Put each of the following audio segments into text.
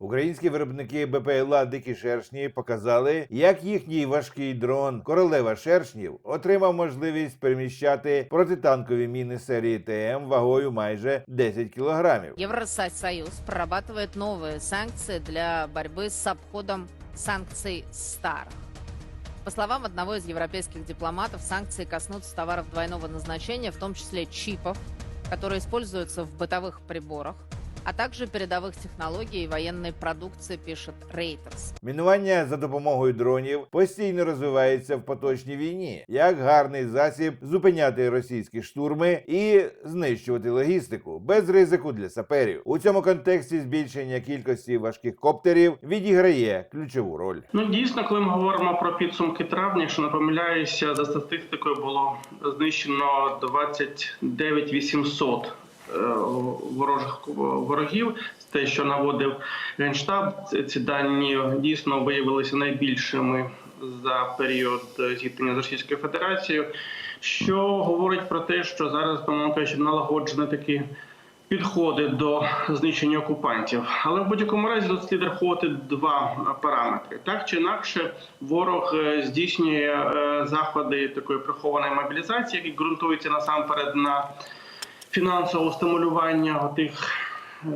Українські виробники БПЛА Дикі шершні показали, як їхній важкий дрон Королева шершнів отримав можливість переміщати протитанкові міни серії ТМ вагою майже 10 кілограмів. Евросоюз прорабатывает новые санкции для борьбы с обходом санкций старых. По словам одного из европейских дипломатов, санкции коснутся товаров двойного назначения, в том числе чипов, которые используются в бытовых приборах, а также передовых технологий и военной продукции, пишет Reuters. Мінування за допомогою дронів постійно розвивається в поточній війні як гарний засіб зупиняти російські штурми і знищувати логістику без ризику для саперів. У цьому контексті збільшення кількості важких коптерів відіграє ключову роль. Ну дійсно, коли ми говоримо про підсумки травня, якщо не помиляюся, за статистикою було знищено 29 800 е, ворожих ворогів. Те, що наводив генштаб, ці- дані дійсно виявилися найбільшими за період е, зіткнення з Російською Федерацією, що говорить про те, що зараз помилка кажучи, налагоджені такі підходи до знищення окупантів. Але в будь-якому разі тут слід рахувати два параметри. Так чи інакше, ворог е, здійснює е, заходи такої прихованої мобілізації, які ґрунтуються насамперед на фінансового стимулювання тих е,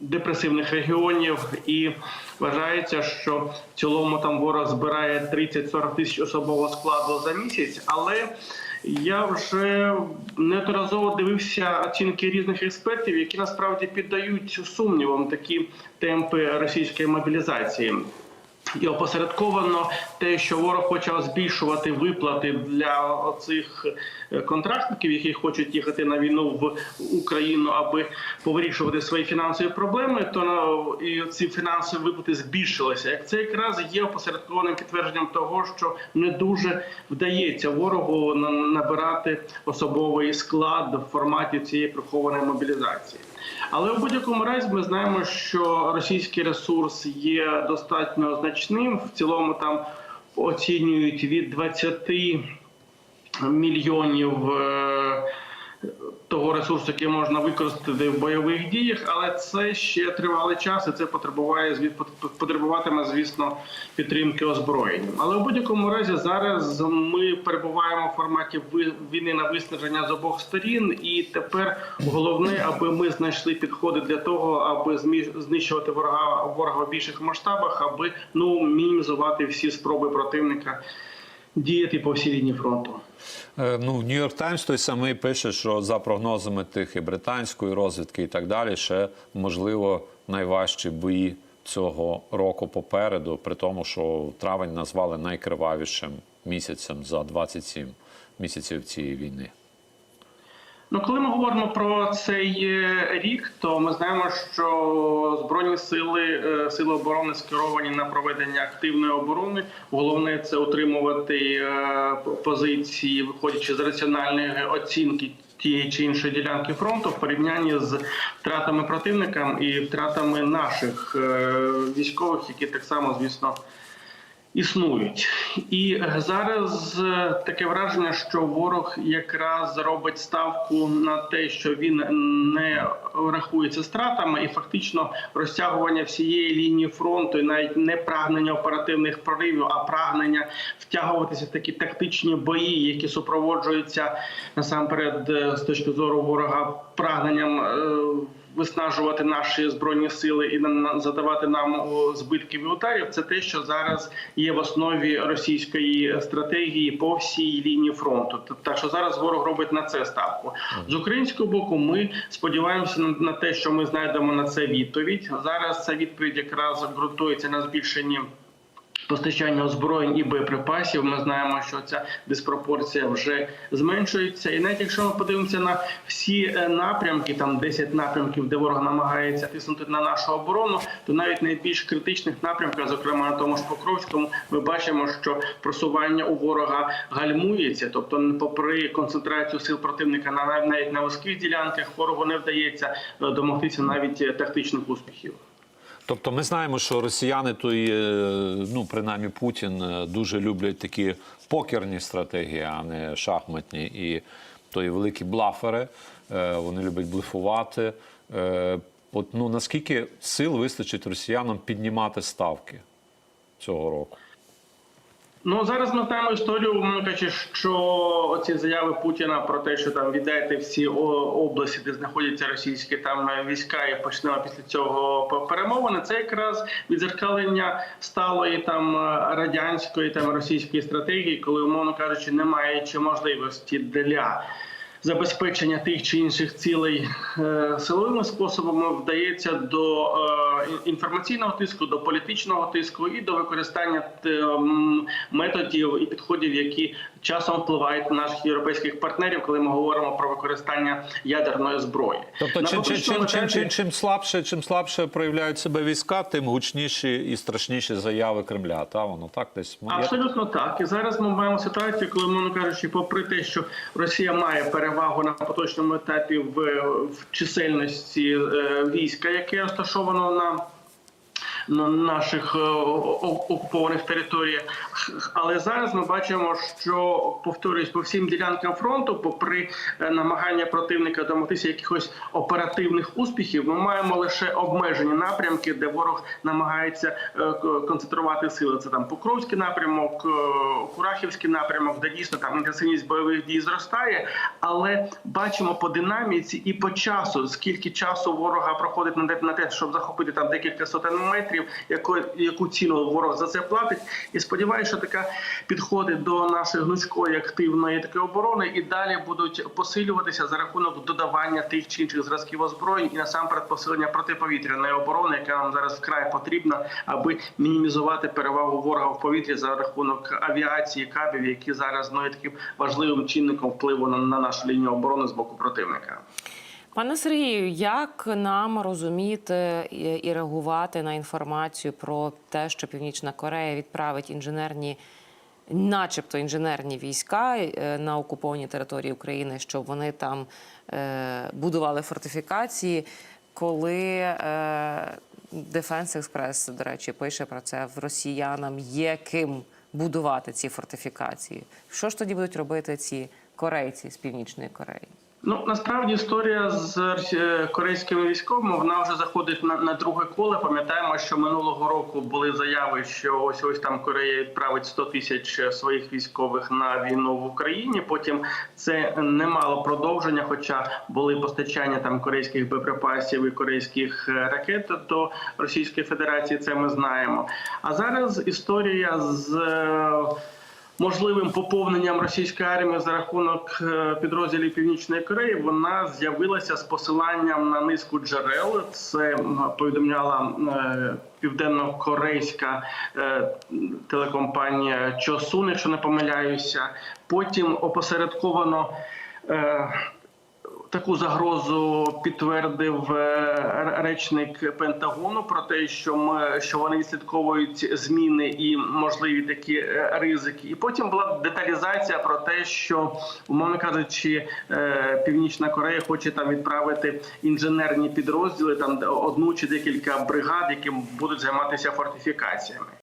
депресивних регіонів, і вважається, що в цілому там ворог збирає 30-40 тисяч особового складу за місяць, але я вже неодноразово дивився оцінки різних експертів, які насправді піддають сумнівам такі темпи російської мобілізації. І опосередковано те, що ворог почав збільшувати виплати для цих контрактників, які хочуть їхати на війну в Україну, аби повирішувати свої фінансові проблеми, то на і ці фінансові виплати збільшилися. Як це якраз є опосередкованим підтвердженням того, що не дуже вдається ворогу на- набирати особовий склад в форматі цієї прихованої мобілізації. Але у будь-якому разі ми знаємо, що російський ресурс є достатньо значним. В цілому там оцінюють від 20 мільйонів е, того ресурсу, який можна використати в бойових діях, але це ще тривалий час, і це потребуває потребуватиме, звісно, підтримки озброєння. Але в будь-якому разі зараз ми перебуваємо в форматі війни на виснаження з обох сторін, і тепер головне, аби ми знайшли підходи для того, аби знищувати ворога ворога в більших масштабах, аби ну мінімізувати всі спроби противника діяти по всій лінії фронту. Е, Ну, Нью-Йорк Таймс той самий пише, що за прогнозами тих і британської розвідки, і так далі, ще можливо найважчі бої цього року попереду, при тому, що травень назвали найкривавішим місяцем за 27 місяців цієї війни. Ну, коли ми говоримо про цей е, рік, то ми знаємо, що збройні сили е, сили оборони скеровані на проведення активної оборони. Головне це утримувати е, позиції, виходячи з раціональної оцінки. Тієї чи іншої ділянки фронту в порівнянні з втратами противника і втратами наших військових, які так само, звісно, існують. І е, зараз е, таке враження, що ворог якраз робить ставку на те, що він не рахується стратами, і фактично розтягування всієї лінії фронту, і навіть не прагнення оперативних проривів, а прагнення втягуватися в такі тактичні бої, які супроводжуються насамперед е, з точки зору ворога прагненням. Виснажувати наші збройні сили і задавати нам збитків і ударів, це те, що зараз є в основі російської стратегії по всій лінії фронту. Так що зараз ворог робить на це ставку. З українського боку, ми сподіваємося на те, що ми знайдемо на це відповідь. Зараз ця відповідь якраз ґрунтується на збільшенні. Постачання озброєнь і боєприпасів. Ми знаємо, що ця диспропорція вже зменшується. І навіть якщо ми подивимося на всі е, напрямки, там 10 напрямків, де ворог намагається тиснути на нашу оборону, то навіть найбільш критичних напрямках, зокрема на тому ж Покровському, ми бачимо, що просування у ворога гальмується. Тобто, попри концентрацію сил противника на навіть на вузьких ділянках, ворогу не вдається е, домогтися навіть е, тактичних успіхів. Тобто ми знаємо, що росіяни, то і, е, ну принаймні Путін, е, дуже люблять такі покерні стратегії, а не шахматні. І то і великі блафери. Е, Вони люблять блефувати. От ну наскільки сил вистачить росіянам піднімати ставки цього року? Ну зараз ми знаємо історію, умовно кажучи, що оці заяви Путіна про те, що там віддайте всі області, де знаходяться російські там війська, і почнемо після цього перемовини. Це якраз відзеркалення сталої там радянської там російської стратегії, коли умовно кажучи, немає чи можливості для. Забезпечення тих чи інших цілей е, силовими способами вдається до е, інформаційного тиску, до політичного тиску і до використання методів і підходів, які часом впливають на наших європейських партнерів, коли ми говоримо про використання ядерної зброї. Тобто, чим, чим, чим, чим, чим, чим слабше, чим слабше проявляють себе війська, тим гучніші і страшніші заяви Кремля. Та воно так десь моє. Абсолютно так. І зараз ми маємо ситуацію, коли, мовно кажучи, попри те, що Росія має перевагу на поточному етапі в, в чисельності е, війська, яке розташовано на наших е, окупованих територіях. Але зараз ми бачимо, що повторюсь по всім ділянкам фронту, попри е, намагання противника домогтися якихось оперативних успіхів, ми маємо лише обмежені напрямки, де ворог намагається е, концентрувати сили. Це там Покровський напрямок, Курахівський напрямок, де дійсно там інтенсивність бойових дій зростає. Але бачимо по динаміці і по часу, скільки часу ворога проходить на те, щоб захопити там декілька сотень метрів, яку, яку ціну ворог за це платить. І сподіваюся, що така підходи до нашої гнучкої активної такої оборони і далі будуть посилюватися за рахунок додавання тих чи інших зразків озброєнь і насамперед посилення протиповітряної оборони, яка нам зараз вкрай потрібна, аби мінімізувати перевагу ворога в повітрі за рахунок авіації, кабів, які зараз ну, є таким важливим чинником впливу на, на нашу лінію оборони з боку противника. Пане Сергію, як нам розуміти і реагувати на інформацію про те, що Північна Корея відправить інженерні, начебто інженерні війська е, на окуповані території України, щоб вони там е, будували фортифікації, коли е, Defense Express, до речі, пише про це в росіянам є ким будувати ці фортифікації. Що ж тоді будуть робити ці корейці з Північної Кореї? Ну насправді історія з е, корейськими військовими вона вже заходить на, на друге коло. Пам'ятаємо, що минулого року були заяви, що ось ось там Корея відправить 100 тисяч своїх військових на війну в Україні. Потім це не мало продовження, хоча були постачання там корейських боєприпасів і корейських е, ракет до Російської Федерації. Це ми знаємо. А зараз історія з. Можливим поповненням російської армії за рахунок е, підрозділів Північної Кореї вона з'явилася з посиланням на низку джерел. Це повідомляла е, південно-корейська е, телекомпанія Чосун, якщо не помиляюся. Потім опосередковано. Таку загрозу підтвердив е, речник Пентагону про те, що ми що вони відслідковують зміни і можливі такі е, ризики. І потім була деталізація про те, що умовно кажучи, е, Північна Корея хоче там відправити інженерні підрозділи, там одну чи декілька бригад, які будуть займатися фортифікаціями.